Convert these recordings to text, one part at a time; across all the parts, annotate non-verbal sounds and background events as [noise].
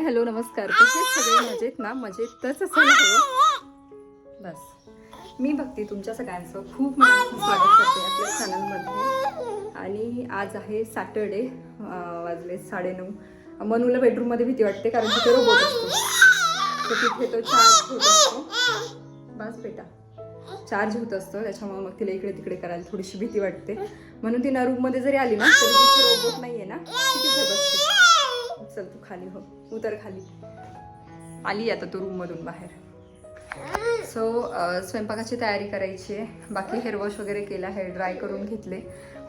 Hi hello नमस्कार. कसे सगळे? मजेत ना? मजेतच तसं हवं हो. बस. मी भक्ती तुमच्या सगळ्यांचं. खूप मनापासून स्वागत करते आपल्या चॅनलमध्ये आणि आज आहे सॅटर्डे वाजले साडेनऊ. मनूला बेडरूममध्ये भीती वाटते कारण तिथे रोबोट असतो. तर तिथे तो चार्ज होत असतो. बस बेटा. चार्ज होत असतो. त्याच्यामुळे मग तिला इकडे तिकडे करायला थोडीशी भीती वाटते. म्हणून ती ना रूममध्ये जरी आली ना तरी तिथे रोबोट आहे ना. तिथे बसते. चल तू खाली हो. उतर खाली. आली आता तू रूममधून बाहेर. सो स्वयंपाकाची तयारी करायची आहे. बाकी हेअरवॉश वगैरे केला हेअर ड्राय करून घेतले.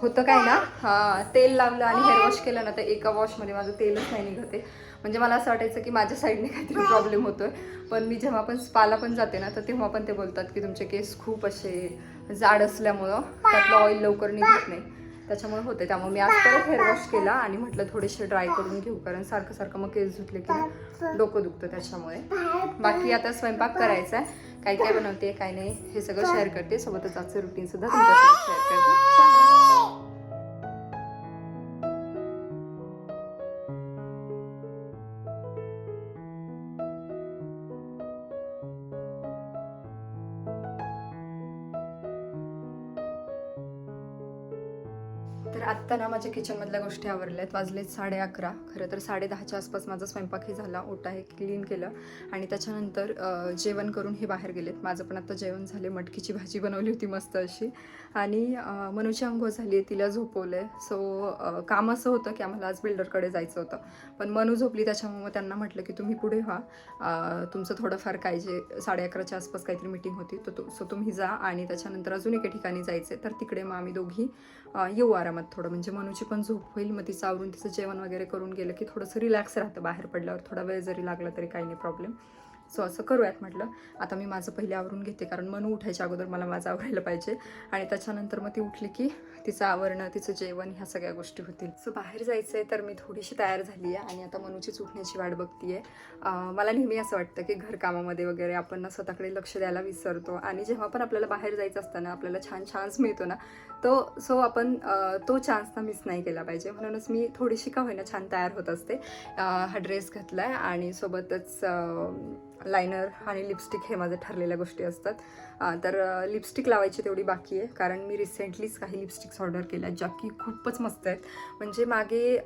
होतं काय ना? हा, तेल लावलं आणि हेअरवॉश केलं ना तर एका वॉशमध्ये माझं तेलच नाही निघते. म्हणजे मला असं वाटायचं की माझ्या साईडने काहीतरी प्रॉब्लेम होतोय. पण मी जेव्हा पण स्पाला पण जाते ना तर तेव्हा पण ते बोलतात की तुमचे केस खूप असे जाड असल्यामुळं त्यातलं ऑइल लवकर निघत नाही. त्याच्यामुळे होते त्यामुळे मी आज परत हेअरवॉश केला आणि म्हटलं थोडेसे ड्राय करून घेऊ. कारण सारखं सारखं मग केस धुतले की डोकं दुखतं त्याच्यामुळे. बाकी आता स्वयंपाक करायचा आहे. काय काय बनवते काय नाही हे सगळं शेअर करते. सोबतच आजचं रुटीन सुद्धा तुमच्यासोबत शेअर करते. तर आत्ता ना माझ्या किचनमधल्या गोष्टी आवरल्यात. वाजलेत साडे अकरा. खरं तर साडे दहाच्या आसपास माझा स्वयंपाकही झाला ओटा हे क्लीन केलं आणि त्याच्यानंतर जेवण करून हे बाहेर गेलेत. माझं पण आत्ता जेवण झाले मटकीची भाजी बनवली होती मस्त अशी. आणि मनूची अंघोळ झाली आहे. तिला झोपवलं आहे सो काम असं होतं की आम्हाला आज बिल्डरकडे जायचं होतं. पण मनू झोपली त्याच्यामुळे मग त्यांना म्हटलं की तुम्ही पुढे व्हा. तुमचं थोडंफार काय जे साडे अकराच्या आसपास काहीतरी मिटिंग होती तर तो सो तुम्ही जा आणि त्याच्यानंतर अजून एका ठिकाणी जायचं तर तिकडे मग आम्ही दोघी येऊ आरामात. थोडं म्हणजे मनूची पण झोप होईल मग तिचं आवरून तिचं जेवण वगैरे करून गेलं की थोडंसं रिलॅक्स राहतं बाहेर पडल्यावर. थोडा वेळ जरी लागला तरी काही नाही प्रॉब्लेम सो असं करूयात म्हटलं. आता मी माझं पहिले आवरून घेते कारण मनू उठायच्या अगोदर मला माझं आवरायला पाहिजे. आणि त्याच्यानंतर मग ती उठली की तिचं आवरणं तिचं जेवण ह्या सगळ्या गोष्टी होतील. सो बाहेर जायचं आहे तर मी थोडीशी तयार झाली आहे आणि आता मनुची उठण्याची वाट बघतीये. आहे मला नेहमी असं वाटतं की घरकामामध्ये वगैरे आपण ना स्वतःकडे लक्ष द्यायला विसरतो आणि जेव्हा पण आपल्याला बाहेर जायचं असतं ना आपल्याला छान चान्स मिळतो ना तो सो आपण तो चान्स ना मिस नाही केला पाहिजे. म्हणूनच मी थोडीशी का होईना छान तयार होत असते. हा ड्रेस घातला आहे आणि सोबतच लायनर आणि लिपस्टिक हे माझ्या ठरलेल्या गोष्टी असतात. तर लिपस्टिक लावायची तेवढी बाकी आहे. कारण मी रिसेंटलीच काही लिपस्टिक्स ऑर्डर केल्या ज्या की खूपच मस्त आहेत. म्हणजे मागे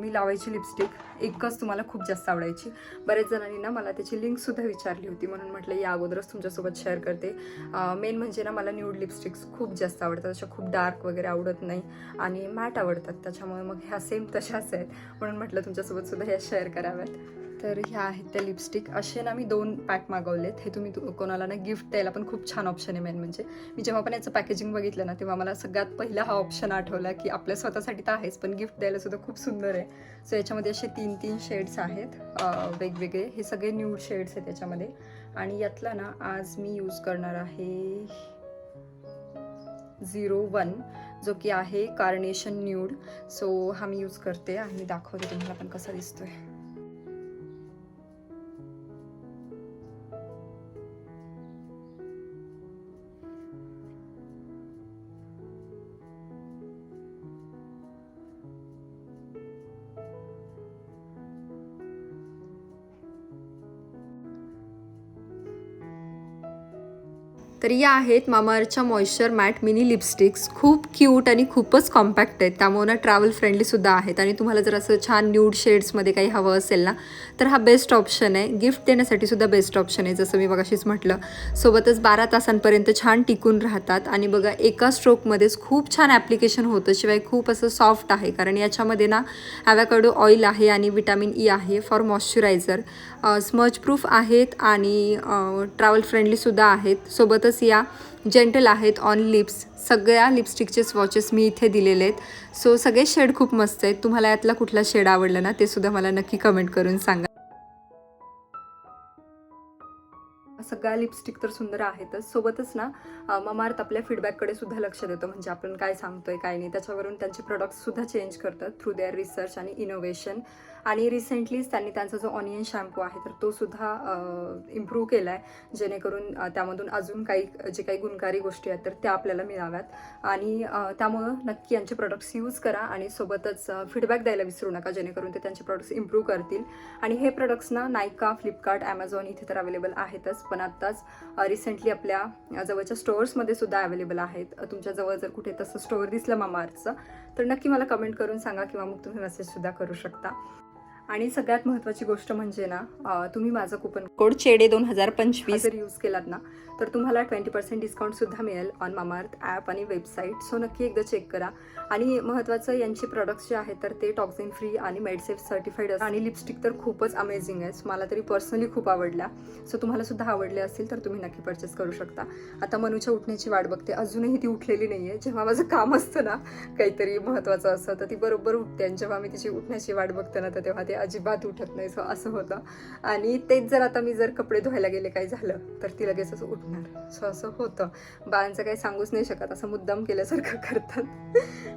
मी लावायची लिपस्टिक एकच तुम्हाला खूप जास्त आवडायची. बरेच जणांनी ना मला त्याची लिंकसुद्धा विचारली होती. म्हणून म्हटलं या अगोदरच तुमच्यासोबत शेअर करते. मेन म्हणजे ना मला न्यूड लिपस्टिक्स खूप जास्त आवडतात. अशा खूप डार्क वगैरे आवडत नाही. आणि मॅट आवडतात. त्याच्यामुळे मग ह्या सेम तशाच आहेत. म्हणून म्हटलं तुमच्यासोबत सुद्धा ह्या शेअर कराव्यात. तर ह्या आहेत त्या लिपस्टिक असे ना मी दोन पॅक मागवलेत. हे तुम्ही तु- कोणाला ना गिफ्ट द्यायला पण खूप छान ऑप्शन आहे मेन म्हणजे. मी जेव्हा पण याचं पॅकेजिंग बघितलं ना तेव्हा मला सगळ्यात पहिला हा ऑप्शन आठवला की आपल्या स्वतःसाठी तर आहेच पण गिफ्ट द्यायला सुद्धा खूप सुंदर आहे. सो याच्यामध्ये असे तीन तीन शेड्स आहेत. वेगवेगळे. हे सगळे न्यूड शेड्स आहेत याच्यामध्ये. आणि यातला ना आज मी यूज करणार आहे झिरो वन जो की आहे कार्नेशन न्यूड सो हा मी यूज करते आणि दाखवते तुम्हाला पण कसा दिसतोय. तर या आहेत मामाअर्थच्या मॉइश्चर मॅट मिनी लिपस्टिक्स खूप क्यूट आणि खूपच कॉम्पॅक्ट आहेत. त्यामुळे ना ट्रॅव्हल फ्रेंडलीसुद्धा आहेत. आणि तुम्हाला जर असं छान न्यूड शेड्समध्ये काही हवं असेल ना तर हा बेस्ट ऑप्शन आहे. गिफ्ट देण्यासाठी सुद्धा बेस्ट ऑप्शन आहे जसं मी बघाशीच म्हटलं. सोबतच बारा तासांपर्यंत छान टिकून राहतात. आणि बघा एका स्ट्रोकमध्येच खूप छान ॲप्लिकेशन होतं शिवाय खूप असं सॉफ्ट आहे. कारण याच्यामध्ये ना ॲवॅकाडो ऑइल आहे आणि विटॅमिन ई e आहे फॉर मॉइश्चरायझर स्मज प्रूफ आहेत आणि ट्रॅव्हल फ्रेंडलीसुद्धा आहेत. सोबतच या जेंटल आहेत ऑन लिप्स सगळ्या लिपस्टिकचे स्वॉचेस मी इथे दिलेले आहेत. सो सगळे शेड खूप मस्त आहेत. तुम्हाला यातला कुठला शेड आवडला ना ते सुद्धा मला नक्की कमेंट करून सांगा. सगळ्या लिपस्टिक तर सुंदर आहेतच. सोबतच ना ममार्थ आपल्या फीडबॅककडे सुद्धा लक्ष देतो. म्हणजे आपण काय सांगतोय काय नाही. त्याच्यावरून त्यांचे प्रोडक्ट्ससुद्धा चेंज करतात थ्रू देअर रिसर्च आणि इनोव्हेशन आणि रिसेंटलीच त्यांनी त्यांचा जो ऑनियन शॅम्पू आहे तर तो सुद्धा इम्प्रूव्ह केला आहे जेणेकरून त्यामधून अजून काही जे काही गुणकारी गोष्टी आहेत तर त्या आपल्याला मिळाव्यात. आणि त्यामुळं नक्की यांचे प्रोडक्ट्स यूज करा आणि सोबतच फीडबॅक द्यायला विसरू नका जेणेकरून ते त्यांचे प्रोडक्ट्स इम्प्रूव्ह करतील. आणि हे प्रोडक्ट्स ना नायका फ्लिपकार्ट ॲमेझॉन इथे तर अवेलेबल आहेतच. पण आत्ताच रिसेंटली आपल्या जवळच्या स्टोअर्समध्ये सुद्धा अवेलेबल आहेत. तुमच्या जवळ जर कुठे तसं स्टोअर दिसलं मामार्थचं तर नक्की मला कमेंट करून सांगा किंवा मग तुम्ही मेसेजसुद्धा करू शकता. आणि सगळ्यात महत्त्वाची गोष्ट म्हणजे ना तुम्ही माझं कुपन कोड चेडे दोन हजार पंचवीस जर यूज केलात ना तर तुम्हाला ट्वेंटी पर्सेंट डिस्काउंटसुद्धा मिळेल ऑन मामार्थ ॲप आणि वेबसाईट सो नक्की एकदा चेक करा. आणि महत्त्वाचं यांचे प्रोडक्ट्स जे आहेत तर ते टॉक्झिन फ्री आणि मेडसेफ सर्टिफाईड असतात. आणि लिपस्टिक तर खूपच अमेझिंग आहे मला तरी पर्सनली खूप आवडल्या. सो तुम्हाला सुद्धा आवडले असतील तर तुम्ही नक्की परचेस करू शकता. आता मनूच्या उठण्याची वाट बघते. अजूनही ती उठलेली नाही आहे जेव्हा माझं काम असतं ना काहीतरी महत्त्वाचं असतं तर ती बरोबर उठते. आणि जेव्हा मी तिची उठण्याची वाट बघते ना तर तेव्हा ते ते अजिबात उठत नाही. सो असं होतं. आणि तेच जर आता मी जर कपडे धुवायला गेले काही झालं तर ती लगेच असं उठणार. सो असं होतं. बाळांचं काही सांगूच नाही शकत. असं मुद्दाम केल्यासारखं [laughs] करतात.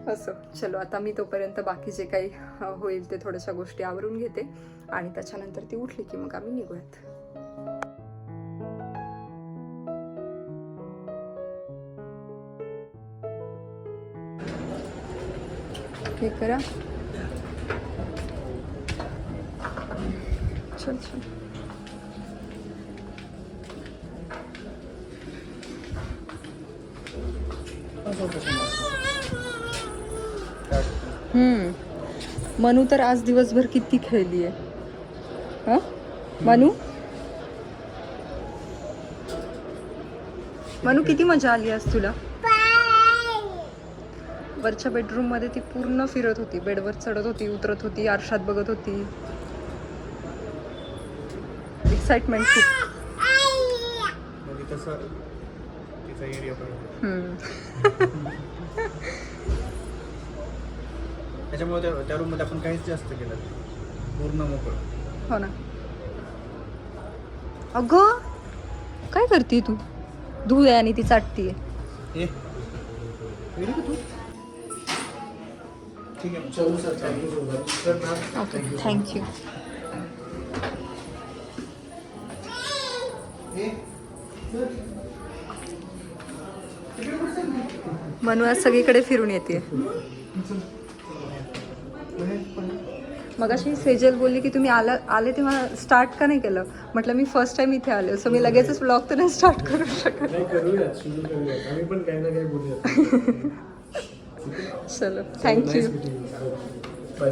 असं. चलो आता मी तोपर्यंत बाकी जे काही होईल ते थोड्याशा गोष्टी आवरून घेते. आणि त्याच्यानंतर ती उठली की मग आम्ही निघूयात. हे करा. चल हम्म. मनू तर आज दिवसभर किती खेळली आहे? हा? मनू? मनू किती मजा आली आज तुला? वरच्या बेडरूममध्ये ती पूर्ण फिरत होती. बेडवर चढत होती उतरत होती आरशात बघत होती. एक्साइटमेंट खूप म्हणजे तसं तिचा एरिया पण हम्म. त्याच्यामुळे त्या त्या रूममध्ये आपण काहीच जास्त केलं नाही. पूर्ण मोकळं हो ना अगं काय करते तू धुळे आणि ती चाटतीये ए ready का तू ठीक आहे चलू सर चालू ओके थँक्यू मनू आज सगळीकडे फिरून येते. मग अशी सेजल बोलली की तुम्ही आला आले तेव्हा स्टार्ट का नाही केलं? म्हटलं मी फर्स्ट टाइम इथे आले सो मी लगेचच ब्लॉग तर नाही स्टार्ट करू शकत. [laughs] चलो थँक्यू बाय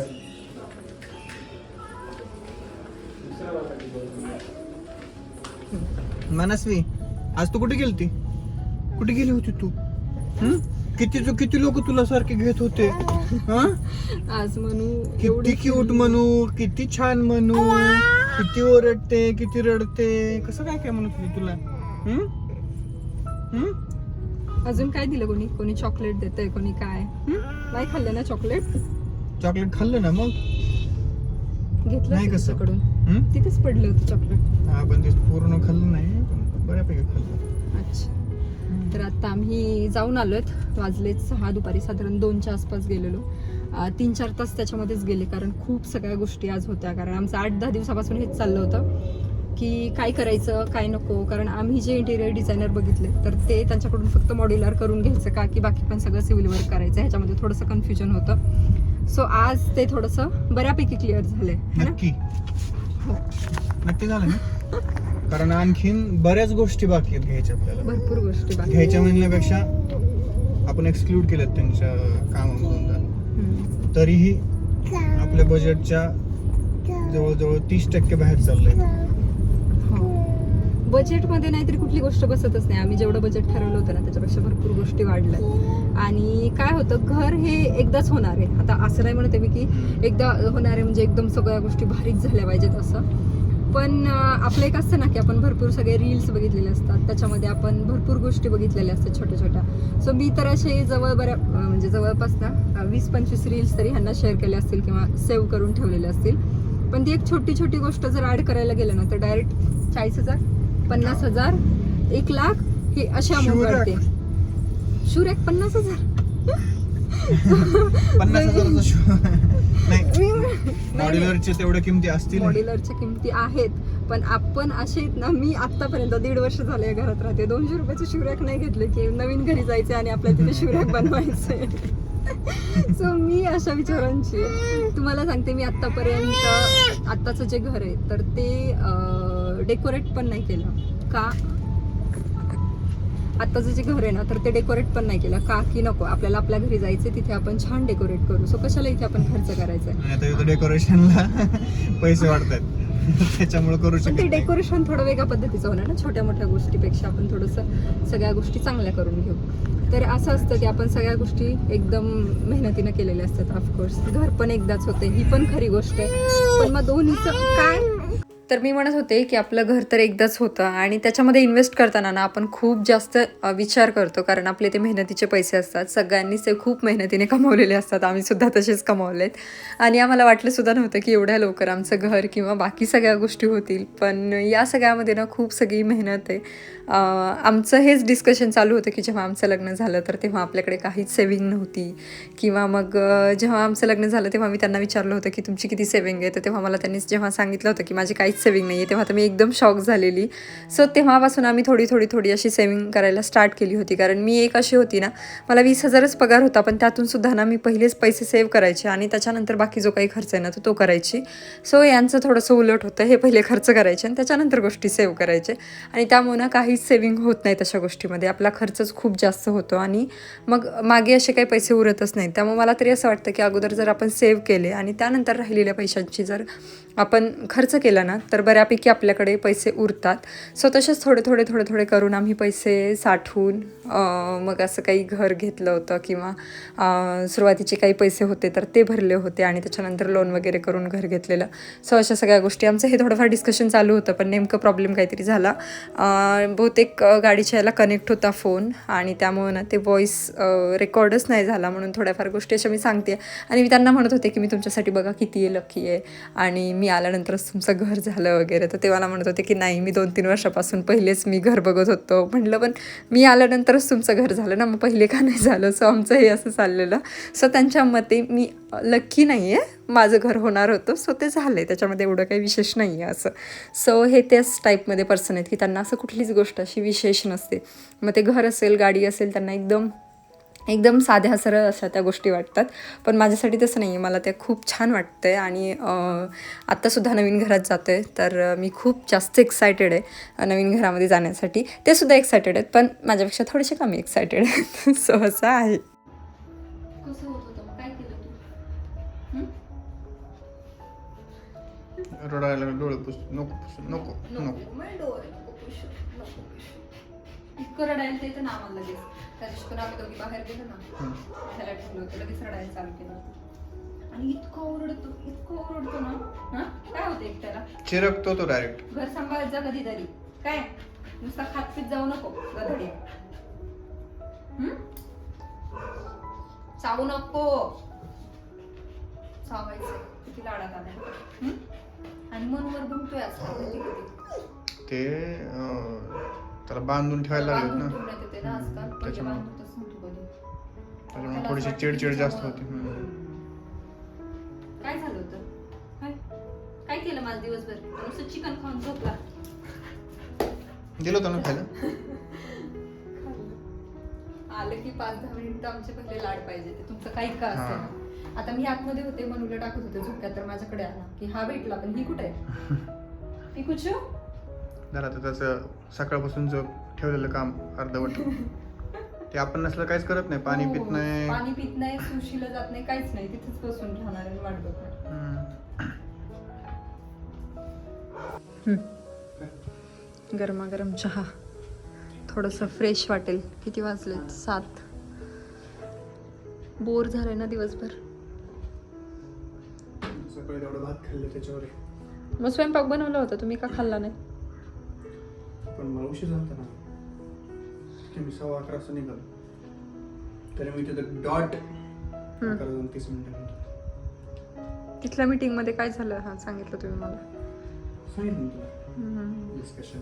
मनस्वी आज तू कुठे गेलती? कुठे गेली होती तू? हं? किती जो किती लोक तुला सारखे घेत होते? हं? आज मनू किती क्यूट म्हणू किती छान म्हणू किती ओरडते किती रडते. कसं काय काय म्हणत होती तुला? अजून काय दिलं कोणी? कोणी चॉकलेट देतंय कोणी काय? हं? नाही खाल्लं ना चॉकलेट चॉकलेट खाल्लं ना मग? घेतलं नाही कसं? तिथेच पडलं होतं चॉकलेट हा पण ते पूर्ण खाल्लं नाही पण बऱ्यापैकी खाल्लं. अच्छा. तर आता आम्ही जाऊन आलोत वाजलेत सहा दुपारी साधारण दोनच्या आसपास गेलेलो. तीन चार तास त्याच्यामध्येच गेले कारण खूप सगळ्या गोष्टी आज होत्या. कारण आमचं आठ दहा दिवसापासून हेच चाललं होतं की काय करायचं काय नको. कारण आम्ही जे इंटेरियर डिझायनर बघितले तर ते त्यांच्याकडून फक्त मॉड्युलर करून घ्यायचं का की बाकी पण सगळं सिव्हिल वर्क करायचं? ह्याच्यामध्ये थोडंसं कन्फ्युजन होतं. सो आज ते थोडंसं बऱ्यापैकी क्लिअर झालंय. है नक्की. हो. नक्की झालं [laughs] कारण आणखीन बऱ्याच गोष्टी बाकी आहेत घ्यायच्या आपल्याला. भरपूर गोष्टी बाकी घ्यायच्या म्हणण्यापेक्षा आपण एक्सक्लूड केल्यात त्यांच्या कामामधून. तरीही आपल्या बजेटच्या जवळजवळ तीस टक्के बाहेर चाललंय. हो. बजेटमध्ये नाहीतरी कुठली गोष्ट बसतच नाही. आम्ही जेवढं बजेट ठरवलं होतं ना त्याच्यापेक्षा भरपूर गोष्टी वाढल्या. आणि काय होतं घर हे एकदाच होणार आहे. आता असं नाही म्हणते मी की एकदा होणार आहे म्हणजे एकदम सगळ्या गोष्टी भारीच झाल्या पाहिजेत असं. पण आपलं एक असतं ना की आपण भरपूर सगळे रील्स बघितलेले असतात. त्याच्यामध्ये आपण भरपूर गोष्टी बघितलेल्या असतात छोट्या छोट्या सो मी तर असे जवळ बऱ्या म्हणजे जवळपास ना वीस पंचवीस रील्स तरी ह्यांना शेअर केले असतील किंवा सेव्ह करून ठेवलेले असतील. पण ती एक छोटी छोटी गोष्ट जर ऍड करायला गेलं ना तर डायरेक्ट चाळीस हजार पन्नास हजार एक लाख हे अशी. वाढते पन्नास हजार. पन्नास हजाराचा शो [laughs] नाही. मॉड्युलरचे तेवढ्या किमती असतील. मॉड्युलरच्या किमती आहेत. पण आपण असे ना मी आतापर्यंत दीड वर्ष झाले घरात राहते. दोनशे रुपयाचे शिवरॅक नाही घेतले की नवीन घरी जायचे आणि आपल्याला तिथे शिवरॅक बनवायचे. [laughs] सो मी अशा विचारांची. तुम्हाला सांगते मी आतापर्यंत आत्ताचं जे घर आहे तर ते डेकोरेट पण नाही केलं. का? आत्ताचं जे घर आहे ना तर ते डेकोरेट पण नाही केलं. का? की नको? आपल्याला आपल्या घरी जायचे तिथे आपण छान डेकोरेट करू. सो कशाला इथे आपण खर्च करायचा? डेकोरेशनला [laughs] पैसे वाढतात. त्याच्यामुळे करू ते शकत नाही. डेकोरेशन थोडं वेगळ्या पद्धतीचं होणार ना. छोट्या मोठ्या गोष्टीपेक्षा आपण थोडंसं सगळ्या गोष्टी चांगल्या करून घेऊ. तर असं असतं की आपण सगळ्या गोष्टी एकदम मेहनतीनं केलेल्या असतात ऑफकोर्स घर पण एकदाच होते. ही पण खरी गोष्ट आहे. पण मग दोन्हीचं काय? तर मी म्हणत होते की आपलं घर तर एकदाच होतं आणि त्याच्यामध्ये इन्व्हेस्ट करताना ना आपण खूप जास्त विचार करतो. कारण आपले ते मेहनतीचे पैसे असतात. सगळ्यांनीच ते खूप मेहनतीने कमावलेले असतात. आम्हीसुद्धा तसेच कमावलेत. आणि आम्हाला वाटलंसुद्धा नव्हतं की एवढ्या लवकर आमचं घर किंवा बाकी सगळ्या गोष्टी होतील. पण या सगळ्यामध्ये ना खूप सगळी मेहनत आहे. आमचं हेच डिस्कशन चालू होतं की जेव्हा आमचं लग्न झालं तर तेव्हा आपल्याकडे काहीच सेविंग नव्हती. किंवा मग जेव्हा आमचं लग्न झालं तेव्हा मी त्यांना विचारलं होतं की तुमची किती सेविंग आहे? तर तेव्हा मला त्यांनी जेव्हा सांगितलं होतं की माझी काहीच सेविंग नाही आहे तेव्हा तर मी एकदम शॉक झालेली. सो तेव्हापासून आम्ही थोडी थोडी थोडी अशी सेविंग करायला स्टार्ट केली होती. कारण मी एक अशी होती ना मला वीस हजारच पगार होता पण त्यातून सुद्धा ना मी पहिलेच पैसे सेव्ह करायचे आणि त्याच्यानंतर बाकी जो काही खर्च आहे ना तो तो करायची. सो यांचं थोडंसं उलट होतं हे पहिले खर्च करायचे आणि त्याच्यानंतर गोष्टी सेव्ह करायचे. आणि त्यामुळे ना काहीच सेविंग होत नाही तशा गोष्टीमध्ये. आपला खर्चच खूप जास्त होतो आणि मग मागे असे काही पैसे उरतच नाहीत. त्यामुळे मला तरी असं वाटतं की अगोदर जर आपण सेव्ह केले आणि त्यानंतर राहिलेल्या पैशांची जर आपण खर्च केला ना तर बऱ्यापैकी आपल्याकडे पैसे उरतात. सो तसेच थोडे थोडे थोडे थोडे करून आम्ही पैसे साठवून मग असं काही घर घेतलं होतं किंवा सुरुवातीचे काही पैसे होते तर ते भरले होते आणि त्याच्यानंतर लोन वगैरे करून घर घेतलेलं. सो अशा सगळ्या गोष्टी. आमचं हे थोडंफार डिस्कशन चालू होतं पण नेमकं प्रॉब्लेम काहीतरी झाला. बहुतेक गाडीच्या याला कनेक्ट होता फोन आणि त्यामुळं ना ते व्हॉईस रेकॉर्डच नाही झाला म्हणून थोड्याफार गोष्टी अशा मी सांगते. आणि मी त्यांना म्हणत होते की मी तुमच्यासाठी बघा किती आहे लकी आहे. आणि मी आल्यानंतरच तुमचं घर झालं वगैरे. तर ते मला म्हणत होते की नाही मी दोन तीन वर्षापासून पहिलेच मी घर बघत होतो. म्हटलं पण मी आल्यानंतरच तुमचं घर झालं ना मग पहिले का नाही झालं? सो आमचं हे असं चाललेलं. सो त्यांच्या मते मी लक्की नाही आहे माझं घर होणार होतं. सो ते झालं आहे त्याच्यामध्ये एवढं काही विशेष नाही आहे असं. सो हे त्याच टाईपमध्ये पर्सन आहेत. की त्यांना असं कुठलीच गोष्ट अशी विशेष नसते. मग ते घर असेल गाडी असेल त्यांना एकदम एकदम साध्या सरळ अशा त्या गोष्टी वाटतात. पण माझ्यासाठी तसं नाही आहे मला ते खूप छान वाटतं आहे आणि अं, आत्तासुद्धा नवीन घरात जातो आहे तर मी खूप जास्त एक्सायटेड आहे नवीन घरामध्ये जाण्यासाठी. ते सुद्धा एक्सायटेड आहेत पण माझ्यापेक्षा थोडेसे कमी एक्सायटेड आहेत. [laughs] सो असं आहे. रडायला डोळे पुस नको पुसू नको नको. इतकं रडायला ते तर ना आम्हाला लगेच. त्या दिवशी आम्ही दोघी बाहेर गेलो ना. त्याला ठेवलं होतं लगेच रडायला चालू केलं. आणि इतकं ओरडतो इतकं ओरडतो ना हा? काय होतं एकट्याला? चिरकतो तो डायरेक्ट घर सांभाळत जा कधीतरी काय? नुसता खात पीत जाऊ नको गधडे? चावू नको. चावायचं किती लाडात हम्म? आणि मनवर गुंतोय असं ते त्याला बांधून ठेवायला लागलेत बांधून ना त्याच्यामुळे. थोडीशी चिडचिड जास्त होती. काय झालं होतं? काय काय केलं माझं दिवसभर? नुसतं चिकन खाऊन झोपला. दिलं होतं ना खायला? आलं की पाच दहा मिनिट आमचे पहिले लाड पाहिजे. ते तुमचं काही का असेल आता मी आतमध्ये होते मनूला टाकत होते झोक्यात तर माझ्याकडे आला की हा भेटला पण ही कुठे? [laughs] आहे ही जरा आता त्याचं सकाळपासून जो ठेवलेलं काम अर्धवट. [laughs] ते आपण नसलं काहीच करत नाही. पाणी पित नाही. हो, पाणी पित नाही सुशीला जात नाही काहीच नाही. तिथेच बसून राहणार आणि वाट बघणार हम्म. गरमागरम चहा. थोडंसं फ्रेश वाटेल. किती वाजलेत? सात. बोर झालंय ना दिवसभर. सकाळी तेवढं भात खाल्लं त्याच्यावर. आहे. मग स्वयंपाक बनवला होता. तुम्ही का खाल्ला नाही? पण मला उशीर झाला ना. ते मी सव्वा अकरा वाजता निघालो. तरी मी तिथं डॉट अकरा दोन तीस मिनिटं तिथल्या मीटिंगमध्ये काय झालं? हा सांगितलं तुम्ही मला. सांगितलं तुला. डिस्कशन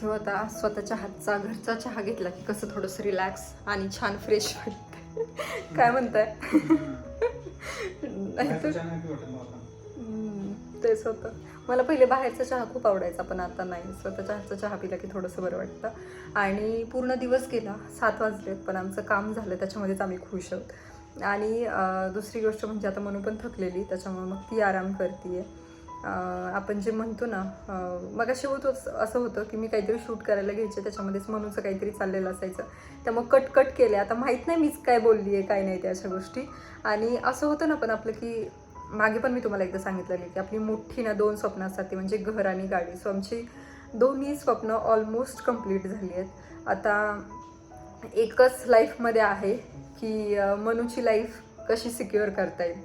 सो आता स्वतःच्या हातचा घरचा चहा घेतला की कसं थोडंसं रिलॅक्स आणि छान फ्रेश वाटतं काय म्हणताय? वाटत मला. तेच होतं. मला पहिले बाहेरचा चहा खूप आवडायचा पण आता नाही. स्वतःच्या हातचा चहा पिला की थोडंसं बरं वाटतं. आणि पूर्ण दिवस गेला सात वाजलेत पण आमचं काम झालं त्याच्यामध्येच आम्ही खुश आहोत. आणि दुसरी गोष्ट म्हणजे आता मनू पण थकलेली त्याच्यामुळे मग ती आराम करते आपण जे म्हणतो ना मग असे होत असं होतं की मी काहीतरी शूट करायला घ्यायचे त्याच्यामध्येच मनूचं काहीतरी चाललेलं असायचं. त्यामुळे कट कट केले आता माहीत नाही मीच काय बोलली आहे काय नाही त्या अशा गोष्टी. आणि असं होतं ना पण आपलं की मागे पण मी तुम्हाला एकदा सांगितलेलं की आपली मोठी ना दोन स्वप्न असतात ती म्हणजे घर आणि गाडी. सो आमची दोन्ही स्वप्न ऑलमोस्ट कंप्लीट झाली आहेत. आता एकच लाईफमध्ये आहे की मनूची लाईफ कशी सिक्युअर करता येईल?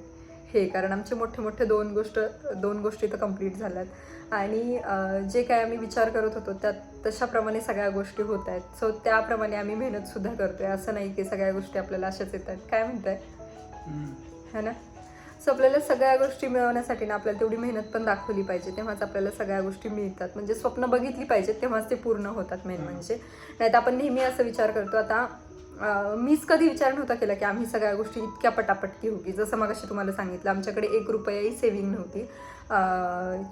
हे कारण आमचे मोठे मोठे दोन गोष्ट दोन गोष्टी तर कंप्लीट झाल्यात. आणि जे काय आम्ही विचार करत होतो त्यात तशाप्रमाणे सगळ्या गोष्टी होत आहेत. सो त्याप्रमाणे आम्ही मेहनतसुद्धा करतोय. असं नाही की सगळ्या गोष्टी आपल्याला अशाच येत आहेत. काय म्हणताय? हम्म. है ना? सो आपल्याला सगळ्या गोष्टी मिळवण्यासाठी ना आपल्याला तेवढी मेहनत पण दाखवली पाहिजे. तेव्हाच आपल्याला सगळ्या गोष्टी मिळतात. म्हणजे स्वप्न बघितली पाहिजेत तेव्हाच ते पूर्ण होतात मेन म्हणजे. नाही तर आपण नेहमी असं विचार करतो आता मीच कधी विचार नव्हता केला की आम्ही सगळ्या गोष्टी इतक्या पटापट घेऊ जसं मग तुम्हाला सांगितलं आमच्याकडे एक रुपयाही सेव्हिंग नव्हती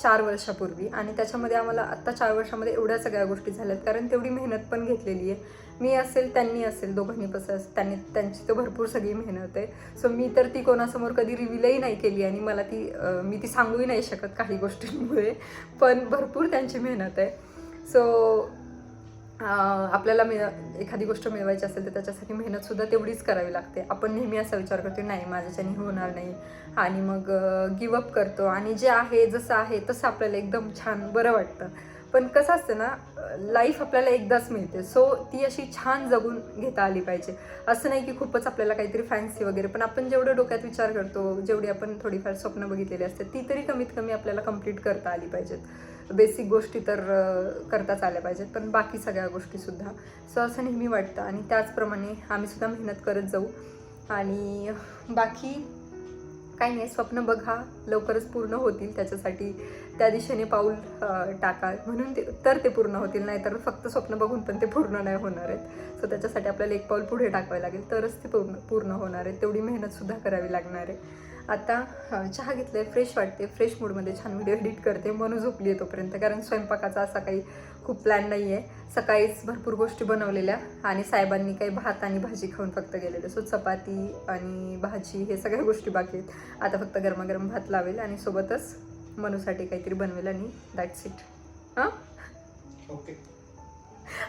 चार वर्षापूर्वी. आणि त्याच्यामध्ये आम्हाला आत्ता चार वर्षामध्ये एवढ्या सगळ्या गोष्टी झाल्यात कारण तेवढी मेहनत पण घेतलेली आहे. मी असेल त्यांनी असेल दोघांनी कसं त्यांनी त्यांची तर भरपूर सगळी मेहनत आहे. सो मी तर ती कोणासमोर कधी रिव्हीलही नाही केली आणि मला ती मी ती सांगूही नाही शकत काही गोष्टींमुळे. पण भरपूर त्यांची मेहनत आहे. सो आपल्याला मिळ एखादी गोष्ट मिळवायची असेल तर त्याच्यासाठी मेहनतसुद्धा तेवढीच करावी लागते. आपण नेहमी असा विचार करतो नाही माझ्याच्याने होणार नाही. आणि मग गिवअप करतो. आणि जे आहे जसं आहे तसं आपल्याला एकदम छान बरं वाटतं. पण कसं असतं ना लाईफ आपल्याला एकदाच मिळते. सो ती अशी छान जगून घेता आली पाहिजे. असं नाही की खूपच आपल्याला काहीतरी फॅन्सी वगैरे पण आपण जेवढं डोक्यात विचार करतो जेवढी आपण थोडीफार स्वप्न बघितलेली असतात ती तरी कमीत कमी आपल्याला कंप्लीट करता आली पाहिजेत. बेसिक गोष्टी तर करताच आल्या पाहिजेत पण बाकी सगळ्या गोष्टीसुद्धा सो असं नेहमी वाटतं. आणि त्याचप्रमाणे आम्ही सुद्धा मेहनत करत जाऊ. आणि बाकी काही नाही स्वप्न बघा लवकरच पूर्ण होतील त्याच्यासाठी. त्या दिशेने पाऊल टाका. म्हणून ते तर ते पूर्ण होतील नाहीतर फक्त स्वप्न बघून पण ते पूर्ण नाही होणार आहेत. सो त्याच्यासाठी आपल्याला एक पाऊल पुढे टाकावे लागेल. तरच ते पूर्ण पूर्ण होणार आहे तेवढी मेहनतसुद्धा करावी लागणार आहे. आता चहा चहा आहे फ्रेश वाटते. फ्रेश मूडमध्ये छान व्हिडिओ एडिट करते. म्हणून झोपली आहे तोपर्यंत. कारण स्वयंपाकाचा असा काही खूप प्लॅन नाही आहे सकाळीच भरपूर गोष्टी बनवलेल्या. आणि साहेबांनी काही भात आणि भाजी खाऊन फक्त गेलेलं. सो चपाती आणि भाजी हे सगळ्या गोष्टी बाकी आहेत. आता फक्त गरमागरम भात लावेल आणि सोबतच मनूसाठी काहीतरी बनवेल आणि दॅट्स इट हां? ओके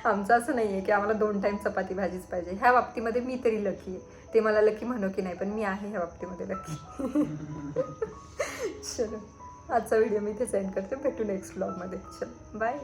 आमचं असं नाही आहे की आम्हाला दोन टाईम चपाती भाजीच पाहिजे. ह्या बाबतीमध्ये मी तरी लकी आहे. ते मला लकी म्हणू की नाही पण मी आहे ह्या बाबतीमध्ये लकी [laughs] चलो. आजचा व्हिडिओ मी इथे सेंड करते. भेटू नेक्स्ट ब्लॉगमध्ये चलो बाय